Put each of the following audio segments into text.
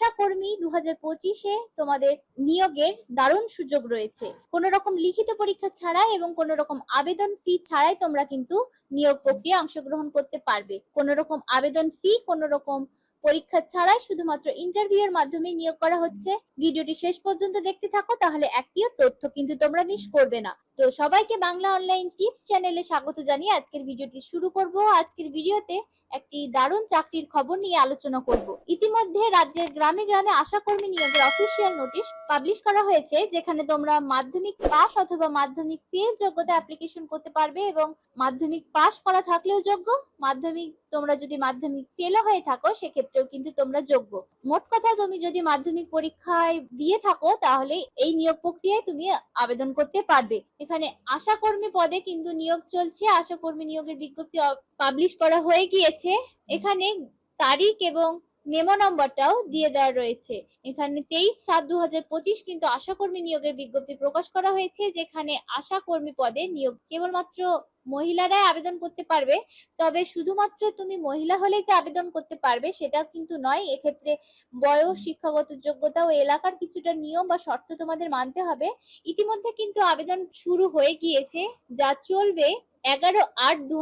আশা কর্মী দু হাজার পঁচিশে তোমাদের নিয়োগের দারুণ সুযোগ রয়েছে। কোনো রকম লিখিত পরীক্ষা ছাড়া এবং কোনো রকম আবেদন ফি ছাড়াই তোমরা কিন্তু নিয়োগ প্রক্রিয়া অংশগ্রহণ করতে পারবে। কোনো রকম আবেদন ফি কোনো রকম পরীক্ষা ছাড়াই শুধুমাত্র ইন্টারভিউ এর মাধ্যমে নিয়োগ করা হচ্ছে। ভিডিওটি শেষ পর্যন্ত দেখতে থাকো, তাহলে একটিও তথ্য কিন্তু তোমরা মিস করবে না। তো সবাইকে বাংলা অনলাইন টিপস চ্যানেলে স্বাগত জানিয়ে আজকের ভিডিওটি শুরু করব। আজকের ভিডিওতে একটি দারুণ চাকরির খবর নিয়ে আলোচনা করব। ইতিমধ্যে রাজ্যের গ্রামে গ্রামে আশাকর্মী নিয়োগের অফিসিয়াল নোটিশ পাবলিশ করা হয়েছে, যেখানে তোমরা মাধ্যমিক পাস অথবা মাধ্যমিক ফেল যোগ্যতা অ্যাপ্লিকেশন করতে পারবে এবং মাধ্যমিক পাস করা থাকলেও যোগ্য। মাধ্যমিক তোমরা যদি মাধ্যমিক ফেলও হয়ে থাকো, সেক্ষেত্রেও কিন্তু তোমরা যোগ্য। মোট কথা, তুমি যদি মাধ্যমিক পরীক্ষায় দিয়ে থাকো, তাহলে এই নিয়োগ প্রক্রিয়ায় তুমি আবেদন করতে পারবে। এখানে আশাকর্মী পদে কিন্তু নিয়োগ চলছে। আশাকর্মী নিয়োগের বিজ্ঞপ্তি পাবলিশ করা হয়ে গিয়েছে। এখানে তারিখ এবং মেমো নম্বরটাও দিয়ে দেওয়া রয়েছে। এখানে তেইশ সাত দু কিন্তু আশাকর্মী নিয়োগের বিজ্ঞপ্তি প্রকাশ করা হয়েছে, যেখানে আশাকর্মী পদে নিয়োগ কেবলমাত্র মহিলারাই আবেদন করতে পারবে, তবে শুধুমাত্র তুমি মহিলা হলে যে আবেদন করতে পারবে সেটা কিন্তু নয়। এক্ষেত্রে বয়স, শিক্ষাগত যোগ্যতা ও এলাকার কিছুটা নিয়ম বা শর্ত তোমাদের মানতে হবে। ইতিমধ্যে কিন্তু আবেদন শুরু হয়ে গিয়েছে, যা চলবে এগারো আট দু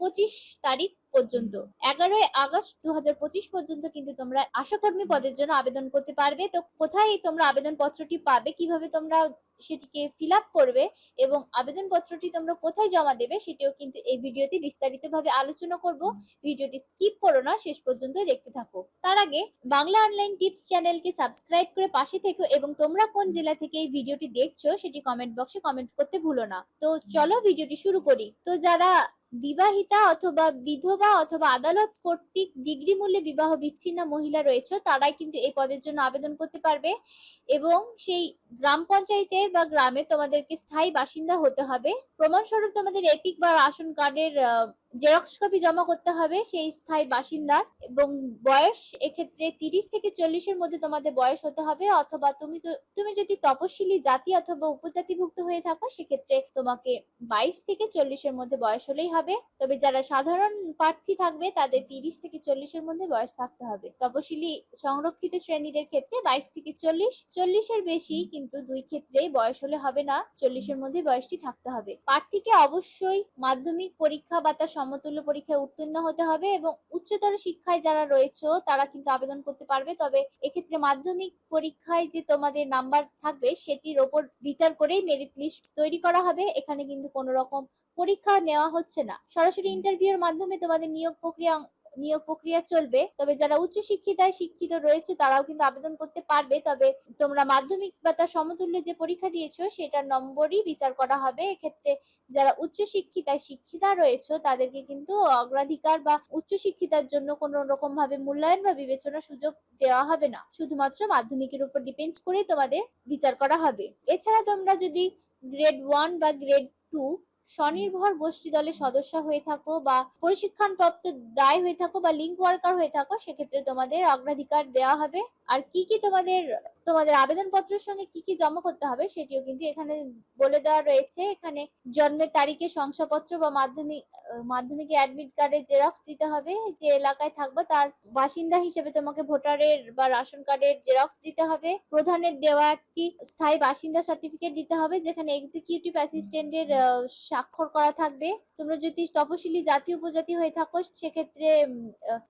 পঁচিশ তারিখ পর্যন্ত। এগারোই আগস্ট দু হাজার পঁচিশ পর্যন্ত কিন্তু তোমরা আশাকর্মী পদের জন্য আবেদন করতে পারবে। তো কোথায় তোমরা আবেদন পত্রটি পাবে, কীভাবে তোমরা সেটিকে ফিল করবে এবং আবেদন পত্রটি তোমরা কোথায় জমা দেবে সেটিও কিন্তু এই ভিডিওতে বিস্তারিতভাবে আলোচনা করব। ভিডিওটি স্কিপ করো না, শেষ পর্যন্ত দেখতে থাকো। তার আগে বাংলা অনলাইন টিপস চ্যানেলকে সাবস্ক্রাইব করে পাশে থেকো এবং তোমরা কোন জেলা থেকে এই ভিডিওটি দেখছ সেটি কমেন্ট বক্সে কমেন্ট করতে ভুলো না। তো চলো ভিডিওটি শুরু করি। তো যারা বিবাহিতা অথবা বিধবা অথবা আদালত কর্তৃক ডিগ্রি মূল্যে বিবাহ বিচ্ছিন্ন মহিলা রয়েছে, তারাই কিন্তু এই পদের জন্য আবেদন করতে পারবে এবং সেই গ্রাম পঞ্চায়েতের বা গ্রামে তোমাদেরকে স্থায়ী বাসিন্দা হতে হবে। প্রমাণস্বরূপ তোমাদের এপিক বা রাশন কার্ডের জেরক্স কপি জমা করতে হবে সেই স্থায়ী বাসিন্দার এবং বয়স এক্ষেত্রে তিরিশ থেকে চল্লিশের মধ্যে তোমাদের বয়স হতে হবে অথবা তুমি তুমি যদি তপশিলি জাতি অথবা উপজাতিভুক্ত হয়ে থাকো, সেক্ষেত্রে তোমাকে বাইশ থেকে চল্লিশের মধ্যে বয়স হলেই হবে। তবে যারা সাধারণ প্রার্থী থাকবে, তাদের তিরিশ থেকে চল্লিশের মধ্যে বয়স থাকতে হবে। তপশিলি সংরক্ষিত শ্রেণীদের ক্ষেত্রে বাইশ থেকে চল্লিশ, চল্লিশের বেশি কিন্তু দুই ক্ষেত্রেই বয়স হলে হবে না, চল্লিশের মধ্যে বয়সটি থাকতে হবে। প্রার্থীকে অবশ্যই মাধ্যমিক পরীক্ষা বা তার সমতুল্য পরীক্ষায় উত্তীর্ণ হতে হবে এবং উচ্চতর শিক্ষায় যারা রয়েছে, তারা কিন্তু আবেদন করতে পারবে। তবে এক্ষেত্রে মাধ্যমিক পরীক্ষায় যে তোমাদের নাম্বার থাকবে, সেটির ওপর বিচার করেই মেরিট লিস্ট তৈরি করা হবে। এখানে কিন্তু কোনো রকম পরীক্ষা নেওয়া হচ্ছে না। সরাসরি ইন্টারভিউর মাধ্যমে তোমাদের নিয়োগ প্রক্রিয়া নিয়োগ প্রক্রিয়া চলবে। তবে যারা উচ্চ শিক্ষিতায় শিক্ষিত রয়েছে, তারাও কিন্তু আবেদন করতে পারবে। তবে তোমরা মাধ্যমিক বা তার সমতুল্য যে পরীক্ষা দিয়েছ, সেটার নম্বরই বিচার করা হবে। এক্ষেত্রে যারা উচ্চ শিক্ষিতায় শিক্ষিতা রয়েছে, তাদেরকে কিন্তু অগ্রাধিকার বা উচ্চ শিক্ষিতার জন্য কোনো রকম ভাবে মূল্যায়ন বা বিবেচনা সুযোগ দেওয়া হবে না। শুধুমাত্র মাধ্যমিকের উপর ডিপেন্ড করে তোমাদের বিচার করা হবে। এছাড়া তোমরা যদি গ্রেড ওয়ান বা গ্রেড টু স্বনির্ভর গোষ্ঠী দলের সদস্য হয়ে থাকো বা প্রশিক্ষণপ্রাপ্ত দায় হয়ে থাকো বা লিঙ্ক ওয়ার্কার হয়ে থাকো, সেক্ষেত্রে তোমাদের অগ্রাধিকার দেওয়া হবে। আর কি কি তোমাদের তোমাদের আবেদনপত্রের সঙ্গে কি কি জমা করতে হবে সেটিও কিন্তু এখানে বলে দেওয়া রয়েছে। এখানে জন্মের তারিখে শংসাপত্র বা মাধ্যমিক, মাধ্যমিকে অ্যাডমিট কার্ডের জেরক্স দিতে হবে। যে এলাকায় থাকবে তার বাসিন্দা হিসেবে তোমাকে ভোটারের বা রেশন কার্ডের জেরক্স দিতে হবে। প্রধানের দেওয়া একটি স্থায়ী বাসিন্দা সার্টিফিকেট দিতে হবে, যেখানে এক্সিকিউটিভ অ্যাসিস্ট্যান্টের স্বাক্ষর করা থাকবে। তোমরা যদি তপশিলি জাতি, উপজাতি হয়ে থাকো, সেক্ষেত্রে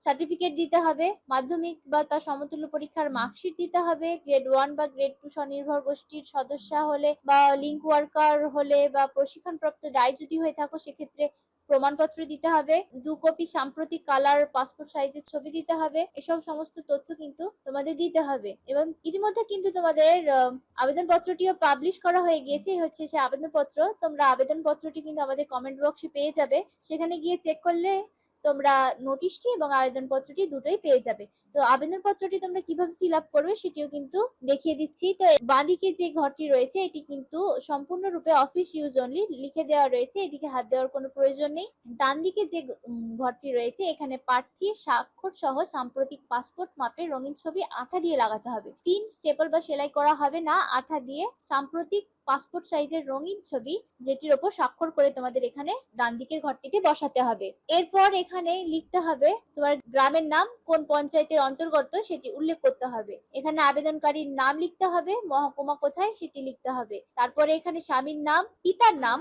সার্টিফিকেট দিতে হবে। মাধ্যমিক বা তার সমতুল্য পরীক্ষার মার্কশিট দিতে হবে। গ্রেড ওয়ান বা গ্রেড টু স্বনির্ভর গোষ্ঠীর সদস্য হলে বা লিঙ্ক ওয়ার্কার হলে বা প্রশিক্ষণপ্রাপ্ত দায় যদি হয়ে থাকো, সেক্ষেত্রে প্রমাণপত্র দিতে হবে, দু কপি সাম্প্রতিক কালার পাসপোর্ট সাইজের ছবি দিতে হবে, এসব সমস্ত তথ্য কিন্তু তোমাদের দিতে হবে। এবং ইতিমধ্যে কিন্তু তোমাদের আবেদনপত্রটিও পাবলিশ করা হয়ে গিয়েছে। হচ্ছে সে আবেদনপত্র। তোমরা আবেদনপত্রটি কিন্তু আমাদের কমেন্ট বক্সে পেয়ে যাবে। সেখানে গিয়ে চেক করলে তোমরা নোটিশটি এবং আবেদনপত্রটি দুটোই পেয়ে যাবে। তো আবেদনপত্রটি তোমরা কীভাবে ফিল আপ করবে সেটিও কিন্তু দেখিয়ে দিচ্ছি। তো বাঁদিকে যে ঘরটি রয়েছে, এটি কিন্তু সম্পূর্ণরূপে অফিস ইউজ অনলি লিখে দেওয়া রয়েছে। এদিকে হাত দেওয়ার কোনো প্রয়োজন নেই। ডান দিকে যে ঘরটি রয়েছে, এখানে প্রার্থীর স্বাক্ষর সহ সাম্প্রতিক পাসপোর্ট মাপের রঙিন ছবি আঠা দিয়ে লাগাতে হবে। পিন স্টেপল বা সেলাই করা হবে না। আঠা দিয়ে সাম্প্রতিক পাসপোর্ট সাইজের রঙিন ছবি, যেটির ওপর স্বাক্ষর করে তোমাদের এখানে ডান দিকের ঘরটিতে বসাতে হবে। এরপর এখানে লিখতে হবে তোমার গ্রামের নাম, কোন পঞ্চায়েতের অন্তর্গত সেটি উল্লেখ করতে হবে। এখানে আবেদনকারীর নাম লিখতে হবে, মহকুমা কোথায় সেটি লিখতে হবে। তারপরে এখানে স্বামীর নাম, পিতার নাম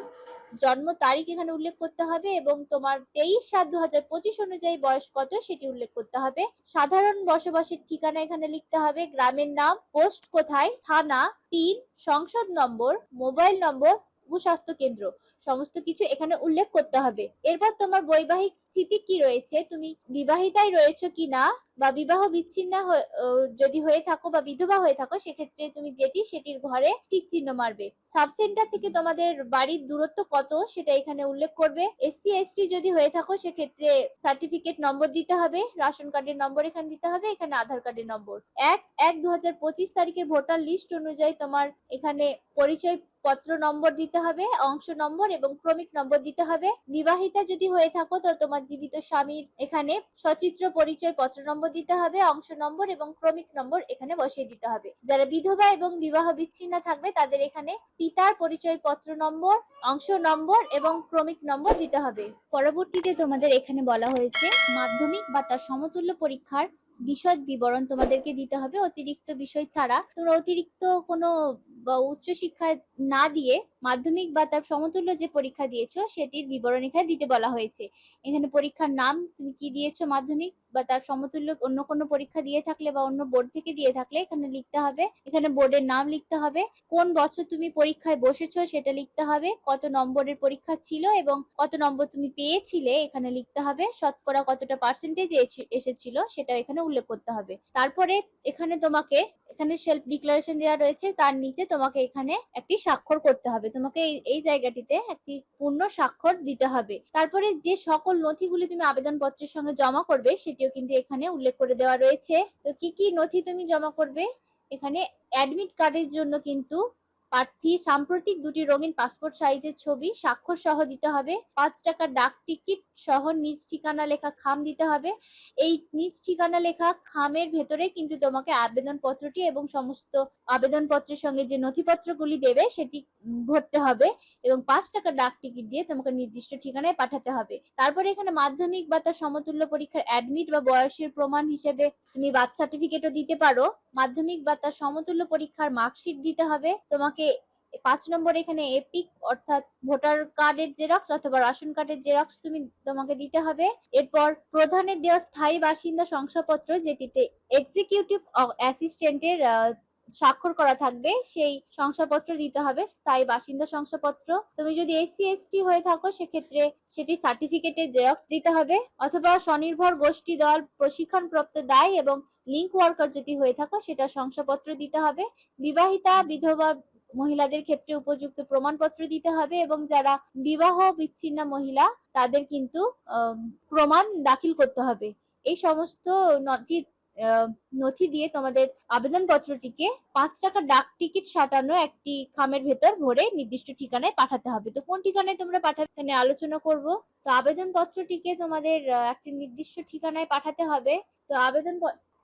জন্ম তারিখ এখানে উল্লেখ করতে হবে এবং তোমার তেইশ সাত দু হাজার পঁচিশ অনুযায়ী বয়স কত সেটি উল্লেখ করতে হবে। সাধারণ বসবাসের ঠিকানা এখানে লিখতে হবে, গ্রামের নাম, পোস্ট কোথায়, থানা, পিন, সংসদ নম্বর, মোবাইল নম্বর, ভূস্বাস্থ্য কেন্দ্র। সমস্ত কিছু এখানে উল্লেখ করতে হবে। এরপর তোমার বৈবাহিক স্থিতি কি রয়েছে? তুমি বিবাহিতাই রয়েছে কি না? বা বিবাহ বিচ্ছিন্ন যদি হয়ে থাকো বা বিধবা হয়ে থাকো, সেক্ষেত্রে তুমি যেটি সেটির ঘরে টিক চিহ্ন মারবে। সাব সেন্টার থেকে তোমাদের বাড়ির দূরত্ব কত সেটা এখানে উল্লেখ করবে। এসসি এসটি যদি হয়ে থাকো, সেক্ষেত্রে সার্টিফিকেট নম্বর দিতে হবে রেশন কার্ডের নম্বর এখানে দিতে হবে, এখানে আধার কার্ডের নম্বর এক এক দু তারিখের ভোটার লিস্ট অনুযায়ী তোমার এখানে পরিচয় পত্র নম্বর দিতে হবে, অংশ নম্বর এবং ক্রমিক নম্বর দিতে হবে। বিবাহিতা যদি হয়ে থাকো, তো তোমার জীবিত স্বামীর এখানে সচিত্র পরিচয় পত্র নম্বর দিতে হবে, অংশ নম্বর এবং ক্রমিক নম্বর এখানে বসিয়ে দিতে হবে। যারা বিধবা এবং বিবাহ বিচ্ছিন্ন থাকবে, তাদের এখানে পিতার পরিচয় পত্র নম্বর, অংশ নম্বর এবং ক্রমিক নম্বর দিতে হবে। পরবর্তীতে তোমাদের এখানে বলা হয়েছে, মাধ্যমিক বা তার সমতুল্য পরীক্ষার বিশদ বিবরণ তোমাদেরকে দিতে হবে। অতিরিক্ত বিষয় ছাড়া তোমরা অতিরিক্ত কোনো বা উচ্চশিক্ষা না দিয়ে মাধ্যমিক বা তার সমতুল্য যে পরীক্ষা দিয়েছ, সেটির বিবরণ এখানে দিতে বলা হয়েছে। এখানে পরীক্ষার নাম তুমি কি দিয়েছ মাধ্যমিক বা তার সমতুল্য অন্য কোনো পরীক্ষা দিয়ে থাকলে বা অন্য বোর্ড থেকে দিয়ে থাকলে এখানে লিখতে হবে? এখানে বোর্ডের নাম লিখতে হবে। কোন বছর তুমি পরীক্ষায় বসেছো সেটা লিখতে হবে। কত নম্বরের পরীক্ষা ছিল এবং কত নম্বর তুমি পেয়েছিলে এখানে লিখতে হবে। শতকরা কতটা পার্সেন্টেজ এসেছিল সেটা এখানে উল্লেখ করতে হবে। তারপরে এখানে তোমাকে, এখানে সেলফ ডিক্লারেশন দেওয়া রয়েছে। তার নিচে তোমাকে এখানে একটি স্বাক্ষর করতে হবে। তোমাকে এই জায়গাটিতে একটি পূর্ণ স্বাক্ষর দিতে হবে। তারপরে যে সকল নথিগুলি তুমি আবেদনপত্রের সঙ্গে জমা করবে, সেটিও কিন্তু এখানে উল্লেখ করে দেওয়া রয়েছে। তো কি কি নথি তুমি জমা করবে? এখানে অ্যাডমিট কার্ডের জন্য কিন্তু প্রার্থী সাম্প্রতিক দুটি রঙিন পাসপোর্ট সাইজের ছবি স্বাক্ষর সহ দিতে হবে। পাঁচ টাকার ডাক টিকিট সহ নিজ ঠিকানা লেখা খাম দিতে হবে। এই নিজ ঠিকানা লেখা খামের ভেতরে কিন্তু তোমাকে আবেদনপত্রটি এবং সমস্ত আবেদনপত্রের সঙ্গে যে নথিপত্রগুলি দেবে সেটি ভরতে হবে এবং পাঁচ টাকার ডাক টিকিট দিয়ে তোমাকে নির্দিষ্ট ঠিকানায় পাঠাতে হবে। তারপরে এখানে মাধ্যমিক বা তার সমতুল্য পরীক্ষার অ্যাডমিট বা বয়সের প্রমাণ হিসেবে তুমি বার্থ সার্টিফিকেটও দিতে পারো। মাধ্যমিক বা তার সমতুল্য পরীক্ষার মার্কশিট দিতে হবে। তোমাকে পাঁচ নম্বর এখানে এপিক অর্থাৎ ভোটার কার্ডের জেরক্স অথবা রেশন কার্ডের জেরক্স তুমি তোমাকে দিতে হবে। এরপর প্রধানের দেওয়া স্থায়ী বাসিন্দা শংসাপত্র যেটিতে এক্সিকিউটিভ অ্যাসিস্ট্যান্টের স্বাক্ষর করা থাকবে, সেই শংসাপত্র দিতে হবে, স্থায়ী বাসিন্দা শংসাপত্র। তুমি যদি এসসি এসটি হয়ে থাকো, সেক্ষেত্রে সেটি সার্টিফিকেটের জেরক্স দিতে হবে। অথবা স্বনির্ভর গোষ্ঠী দল প্রশিক্ষণপ্রাপ্ত দায় এবং লিঙ্ক ওয়ার্কার যদি হয়ে থাকো, সেটা শংসাপত্র দিতে হবে। বিবাহিতা, বিধবা মহিলাদের ক্ষেত্রে উপযুক্ত প্রমাণপত্র দিতে হবে এবং যারা বিবাহ বিচ্ছিন্ন মহিলা তাদের কিন্তু প্রমাণ দাখিল করতে হবে। এই সমস্ত আহ, নথি দিয়ে তোমাদের আবেদনপত্রটিকে পাঁচ টাকা ডাক টিকিট সাটানো একটি খামের ভেতর ভরে নির্দিষ্ট ঠিকানায় পাঠাতে হবে। তো কোন ঠিকানায় তোমরা এখানে আলোচনা করব। তো আবেদনপত্রটিকে তোমাদের একটি নির্দিষ্ট ঠিকানায় পাঠাতে হবে। তো আবেদন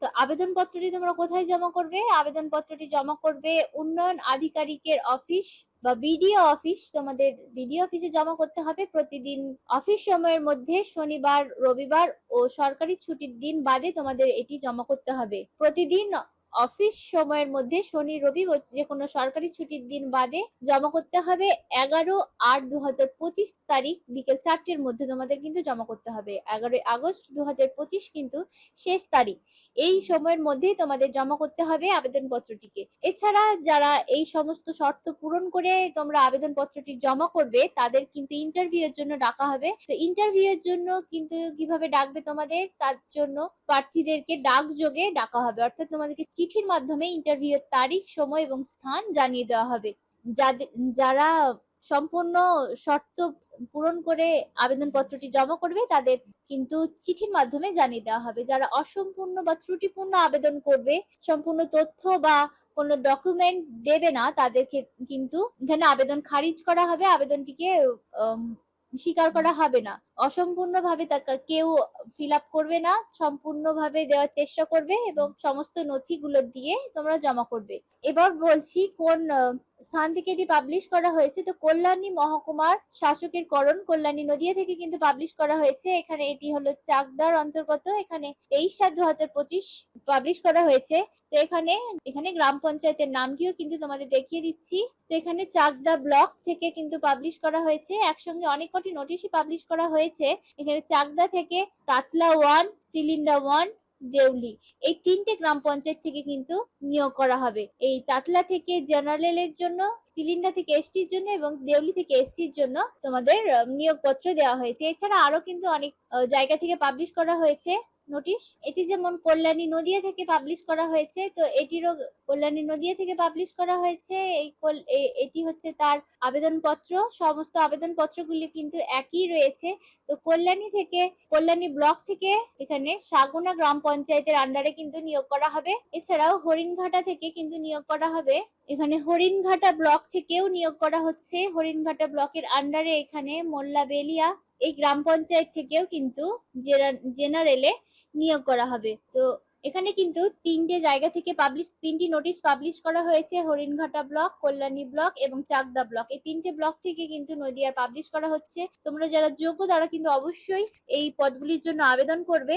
তো আবেদনপত্রটি তোমরা কোথায় জমা করবে? আবেদনপত্রটি জমা করবে উন্নয়ন আধিকারিকের অফিস বা বিডিও অফিস। তোমাদের বিডিও অফিসে জমা করতে হবে। প্রতিদিন অফিস সময়ের মধ্যে শনিবার, রবিবার ও সরকারি ছুটির দিন বাদে তোমাদের এটি জমা করতে হবে। প্রতিদিন অফিস সময়ের মধ্যে শনি, রবি ও যে কোনো সরকারি ছুটির দিন বাদে জমা করতে হবে এগারো আট দু তারিখ বিকেল চারটের মধ্যে তোমাদের কিন্তু জমা করতে হবে। এগারোই আগস্ট দু হাজার পঁচিশ কিন্তু শেষ তারিখ। এই সময়ের মধ্যেই তোমাদের জমা করতে হবে আবেদনপত্রটিকে। এছাড়া যারা এই সমস্ত শর্ত পূরণ করে তোমরা আবেদনপত্রটি জমা করবে, তাদের কিন্তু ইন্টারভিউ এর জন্য ডাকা হবে। তো ইন্টারভিউ এর জন্য কিন্তু কীভাবে ডাকবে তোমাদের, তার জন্য প্রার্থীদেরকে ডাকযোগে ডাকা হবে। অর্থাৎ তোমাদেরকে চিঠির মাধ্যমে ইন্টারভিউ এর তারিখ, সময় এবং স্থান জানিয়ে দেওয়া হবে। যারা সম্পূর্ণ শর্ত পূরণ করে আবেদনপত্রটি জমা করবে, তাদের কিন্তু চিঠির মাধ্যমে জানিয়ে দেওয়া হবে। যারা অসম্পূর্ণ বা ত্রুটিপূর্ণ আবেদন করবে, সম্পূর্ণ তথ্য বা কোনো ডকুমেন্ট দেবে না তাদেরকে কিন্তু এখানে আবেদন খারিজ করা হবে। আবেদনটিকে স্বীকার করা হবে না। অসম্পূর্ণভাবে তাকে কেউ ফিল করবে না, সম্পূর্ণভাবে দেওয়ার চেষ্টা করবে এবং সমস্ত নথিগুলো দিয়ে তোমরা জমা করবে। এবার বলছি কোন স্থান থেকে এটি পাবলিশ করা হয়েছে, তো কল্যাণী মহকুমার শাসকের করণ, কল্যাণী নদিয়া থেকে কিন্তু পাবলিশ করা হয়েছে। এখানে এটি হলো চাকদার অন্তর্গত, এখানে তেইশ সাত দু হাজার পঁচিশ পাবলিশ করা হয়েছে। তো এখানে এখানে গ্রাম পঞ্চায়েতের নামটিও কিন্তু তোমাদের দেখিয়ে দিচ্ছি। তো এখানে চাকদা ব্লক থেকে কিন্তু পাবলিশ করা হয়েছে। একসঙ্গে অনেক কটি নোটিশই পাবলিশ করা হয়েছে। এখানে চাকদা থেকে কাতলা ওয়ান, সিলিন্ডার ওয়ান, দেউলি। এই তিনটে গ্রাম পঞ্চায়েত থেকে কিন্তু নিয়োগ করা হবে। এই তাতলা থেকে জেনারেলের জন্য, সিলিন্ডার থেকে এসটির জন্য এবং দেউলি থেকে এসসির জন্য তোমাদের নিয়োগপত্র দেওয়া হয়েছে। এছাড়া আরও কিন্তু অনেক জায়গা থেকে পাবলিশ করা হয়েছে। নোটিশ এটি যেমন কল্যাণী নদিয়া থেকে পাবলিশ করা হয়েছে, তো এটিরও কল্যাণী নদিয়া থেকে পাবলিশ করা হয়েছে। এই এটি হচ্ছে তার আবেদনপত্র। সমস্ত আবেদনপত্রগুলি কিন্তু একই রয়েছে। তো কল্যাণী থেকে, কল্যাণী ব্লক থেকে এখানে সাগুনা গ্রাম পঞ্চায়েতের আন্ডারে কিন্তু নিয়োগ করা হবে। এছাড়াও হরিণঘাটা থেকে কিন্তু নিয়োগ করা হবে। এখানে হরিণঘাটা ব্লক থেকেও নিয়োগ করা হচ্ছে। হরিণঘাটা ব্লকের আন্ডারে এখানে মোল্লা বেলিয়া এই গ্রাম পঞ্চায়েত থেকেও কিন্তু জেনারেলে নিয়োগ করা হবে। তো এখানে কিন্তু তিনটে জায়গা থেকে পাবলিশ তিনটি নোটিশ পাবলিশ করা হয়েছে, হরিণঘাটা ব্লক, কল্যাণী ব্লক এবং চাকদা ব্লক। এই তিনটে ব্লক থেকে কিন্তু নদিয়ার পাবলিশ করা হচ্ছে। তোমরা যারা যোগ্য তারা কিন্তু অবশ্যই এই পদগুলির জন্য আবেদন করবে।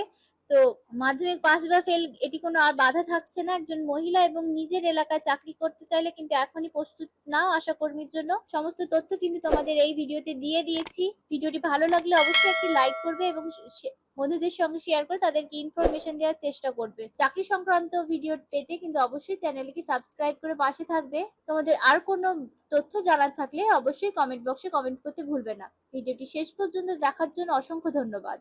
তো মাধ্যমিক পাস বা ফেল এটি কোনো আর বাধা থাকছে না। একজন মহিলা এবং নিজের এলাকায় চাকরি করতে চাইলে কিন্তু এখনই প্রস্তুত নাও আশা কর্মীর জন্য। সমস্ত তথ্য কিন্তু তোমাদের এই ভিডিওতে দিয়ে দিয়েছি। ভিডিওটি ভালো লাগলে অবশ্যই একটি লাইক করবে এবং বন্ধুদের সঙ্গে শেয়ার করে তাদেরকে ইনফরমেশন দেওয়ার চেষ্টা করবে। চাকরি সংক্রান্ত ভিডিও পেতে কিন্তু অবশ্যই চ্যানেলকে সাবস্ক্রাইব করে পাশে থাকবে। তোমাদের আর কোনো তথ্য জানার থাকলে অবশ্যই কমেন্ট বক্সে কমেন্ট করতে ভুলবে না। ভিডিওটি শেষ পর্যন্ত দেখার জন্য অসংখ্য ধন্যবাদ।